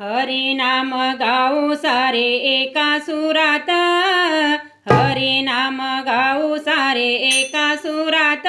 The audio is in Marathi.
हरी नाम गाऊ सारे एका सुरात. हरी नाम गाऊ सारे एका सुरात.